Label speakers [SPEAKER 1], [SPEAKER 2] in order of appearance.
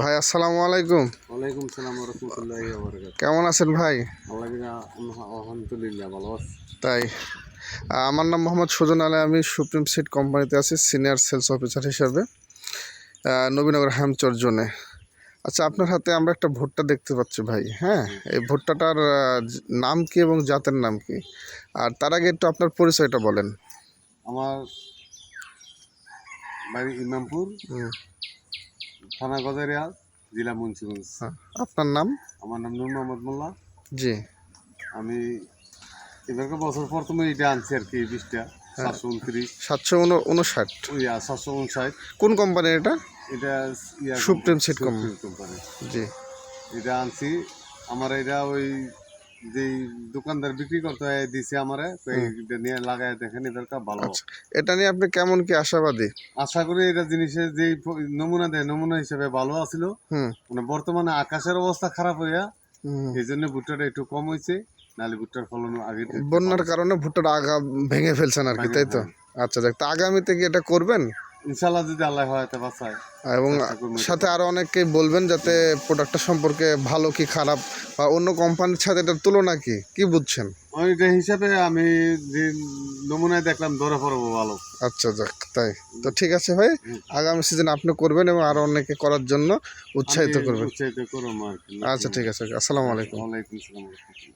[SPEAKER 1] ভাই আসসালামু আলাইকুম।
[SPEAKER 2] ওয়ালাইকুম সালাম রহমতুল্লাহি
[SPEAKER 1] কেমন আছেন ভাই?
[SPEAKER 2] আলহামদুলিল্লাহ ভালো আছি।
[SPEAKER 1] তাই আমার নাম মোহাম্মদ সুজন আলী আমি সুপ্রিম সিট কোম্পানিতে আছি সিনিয়র সেলস অফিসার হিসাবে নবীনগর হ্যামচর জোনে। আচ্ছা আপনার হাতে আমরা একটা ভুট্টা দেখতে পাচ্ছি ভাই হ্যাঁ? এই ভুট্টাটার নাম কি এবং জাতের নাম কি? আর তার আগে একটু আপনার পরিচয়টা বলেন।
[SPEAKER 2] আমার বাড়ি ইমামপুর। থানা গজারিয়া জেলা মুন্সিগঞ্জ।
[SPEAKER 1] হ্যাঁ। আপনার নাম?
[SPEAKER 2] আমার নাম নূর মোহাম্মদ মোল্লা।
[SPEAKER 1] জি।
[SPEAKER 2] আমি এবারকার বছর প্রথমে এটা আনছি আর কি বীজটা সাতশো উনত্রিশ।
[SPEAKER 1] সাতশো উনষাট।
[SPEAKER 2] ইয়া সাতশো উনষাট।
[SPEAKER 1] কোন কোম্পানির এটা?
[SPEAKER 2] এটা
[SPEAKER 1] সুপ্রিম
[SPEAKER 2] সুপ্রিম কোম্পানি।
[SPEAKER 1] জি।
[SPEAKER 2] এটা আনছি। আমার এটা ওই যে দোকানদার বিক্রি করতে হয় দিছে আমারে এটা নিয়ে লাগায় দেখেন এবারকার ভালো।
[SPEAKER 1] আচ্ছা এটা নিয়ে আপনি কেমন কি আশাবাদী?
[SPEAKER 2] আশা করি এটা জিনিসের যে নমুনা দেয় নমুনা হিসেবে ভালো আছিল। মানে বর্তমানে আকাশের অবস্থা খারাপ হইয়া এই জন্য ভুট্টাটা একটু কম হয়েছে নাহলে ভুট্টার ফলন আগে
[SPEAKER 1] বন্যার কারণে ভুট্টার আগা ভেঙে ফেলছেন আর কি তাই তো? আচ্ছা দেখ তা আগামীতে কি এটা করবেন?
[SPEAKER 2] ইনশাল্লাহ যদি আল্লাহ হয়তো বাঁচায়
[SPEAKER 1] এবং সাথে আরও অনেককে বলবেন যাতে প্রোডাক্টটা সম্পর্কে ভালো কি খারাপ বা অন্য কোম্পানির সাথে এটার তুলনা কি? কি বুঝছেন?
[SPEAKER 2] ওইটা হিসাবে আমি যে নমুনায় দেখলাম ধরে পড়ব ভালো।
[SPEAKER 1] আচ্ছা যাক তাই। তো ঠিক আছে ভাই আগামী সিজন আপনি করবেন এবং আরও অনেকে করার জন্য উৎসাহিত করবেন।
[SPEAKER 2] উৎসাহিত করো আর কি
[SPEAKER 1] আচ্ছা ঠিক আছে আসসালামু আলাইকুম।
[SPEAKER 2] ওয়ালাইকুম আসসালাম।